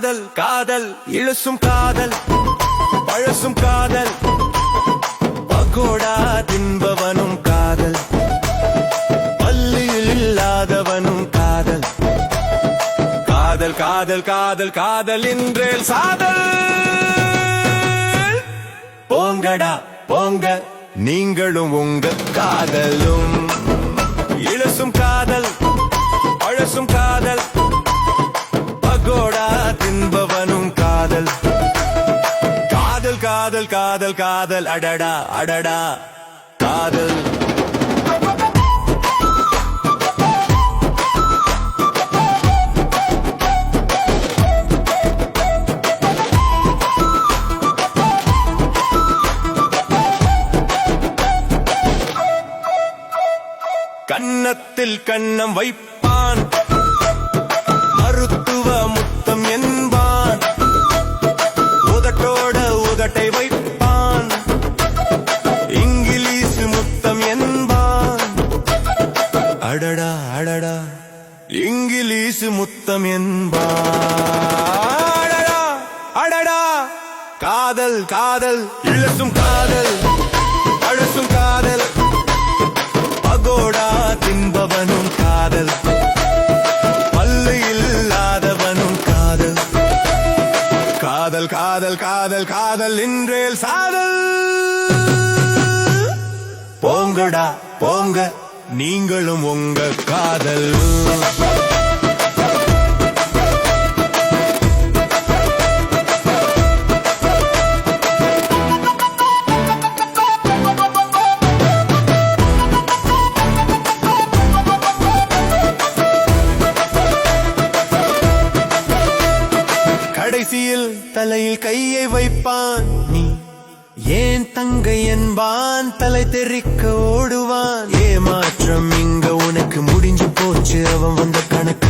காதல் காதல் இழுசும் காதல் பழசும் காதல் பகோடா தின்பவனும் காதல் பள்ளியில் இல்லாதவனும் காதல். காதல் காதல் காதல் காதல் என்றேல் சாதல். போங்கடா போங்க நீங்களும் உங்க காதலும். இழுசும் காதல் பழசும் காதல் காதல் காதல் காதல் அடடா அடடா. காதல். கன்னத்தில் கன்னம் வைப்பான். மருத்துவ முத்தம் என்பான். இங்கிலீஷ் முத்தம் என்பான் அடடா. அடடா காதல் காதல் இழுசும் காதல் அழுசும் காதல். பகோடா தின்பவனும் காதல். பல்லு இல்லாதவனும் காதல். காதல் காதல் காதல் காதல் இன்றேல் சாதல். போங்கடா போங்க நீங்களும் உங்க காதல். கடைசியில் தலையில் கையை வைப்பான் நீ. ஏன் தங்கை என்பான் தலை தெறிக்க ஓடுவான்? ஏமாற்றம் இங்க உனக்கு முடிஞ்சு போச்சு. அவன் வந்த கணக்கு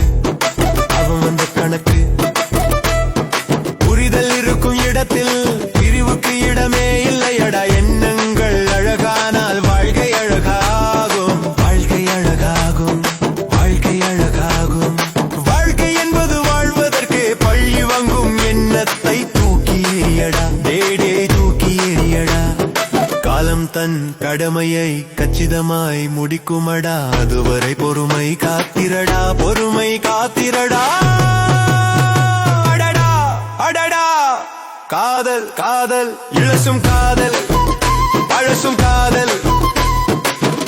அவன் வந்த கணக்கு. புரிதல் இருக்கும் இடத்தில் தன் கடமையை கச்சிதமாய் முடிக்குமடா. அதுவரை பொறுமை காத்திரடா பொறுமை காத்திரடா. அடடா அடடா. காதல் காதல் இழசும் காதல் பழசும் காதல்.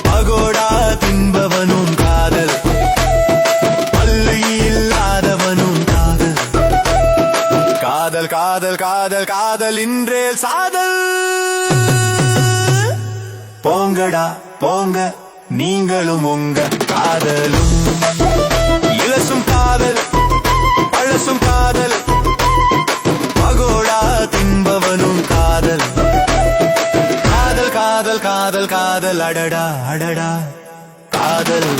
பகோடா தின்பவனும் காதல். பல்லு இல்லாதவனும் காதல். காதல் காதல் காதல் காதல் இன்றேல் சாதல். போங்கடா போங்க. நீங்களும் உங்க காதலும். இலசும் காதல் பழசும் காதல். பகோடா தின்பவனும் காதல். காதல் காதல் காதல் காதல். அடடா அடடா. காதல்.